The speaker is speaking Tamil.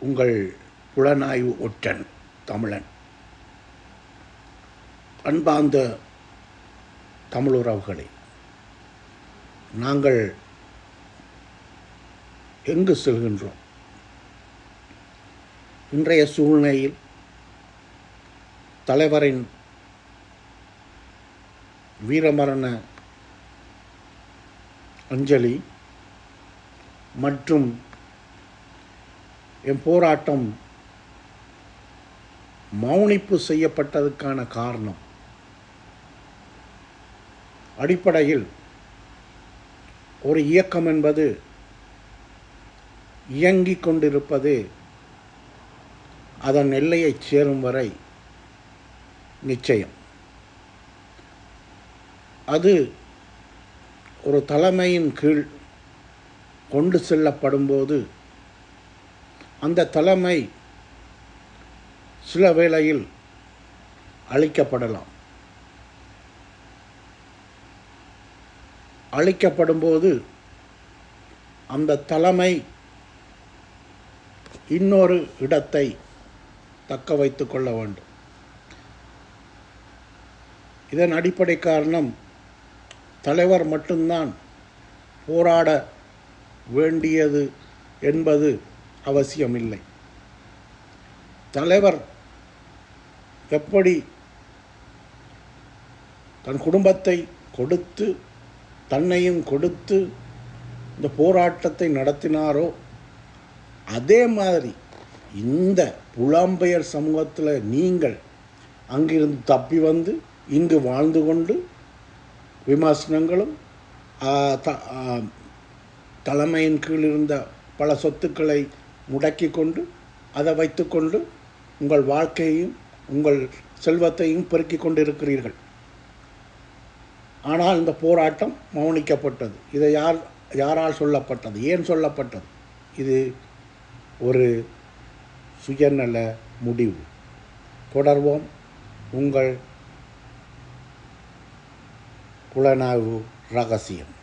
உங்கள் புலனாய்வு ஒற்றன் தமிழன். அன்பார்ந்த தமிழுறவுகளே நாங்கள் எங்கு செல்கின்றோம்? இன்றைய சூழ்நிலையில் தலைவரின் வீரமரண அஞ்சலி மற்றும் என் போராட்டம் மௌனிப்பு செய்யப்பட்டதுக்கான காரணம். அடிப்படையில் ஒரு இயக்கம் என்பது இயங்கிக் கொண்டிருப்பது அதன் எல்லையைச் சேரும் வரை நிச்சயம். அது ஒரு தலைமையின் கீழ் கொண்டு செல்லப்படும்போது அந்த தலைமை சில வேளையில் அழிக்கப்படலாம். அழிக்கப்படும்போது அந்த தலைமை இன்னொரு இடத்தை தக்க வைத்து கொள்ள வேண்டும். இதன் அடிப்படை காரணம் தலைவர் மட்டும்தான் போராட வேண்டியது என்பது அவசியமில்லை. தலைவர் எப்படி தன் குடும்பத்தை கொடுத்து தன்னையும் கொடுத்து இந்த போராட்டத்தை நடத்தினாரோ அதே மாதிரி இந்த புலம்பெயர் சமூகத்தில் நீங்கள் அங்கிருந்து தப்பி வந்து இங்கு வாழ்ந்து கொண்டு விமர்சனங்களும் தலைமையின் கீழ் இருந்த பல சொத்துக்களை முடக்கி கொண்டு அதை வைத்துக்கொண்டு உங்கள் வாழ்க்கையையும் உங்கள் செல்வத்தையும் பெருக்கிக் கொண்டிருக்கிறீர்கள். ஆனால் இந்த போராட்டம் மௌனிக்கப்பட்டது. இதை யார் யாரால் சொல்லப்பட்டது? ஏன் சொல்லப்பட்டது? இது ஒரு சுயநல முடிவு. தொடர்வோம். உங்கள் புலனாய்வு ரகசியம்.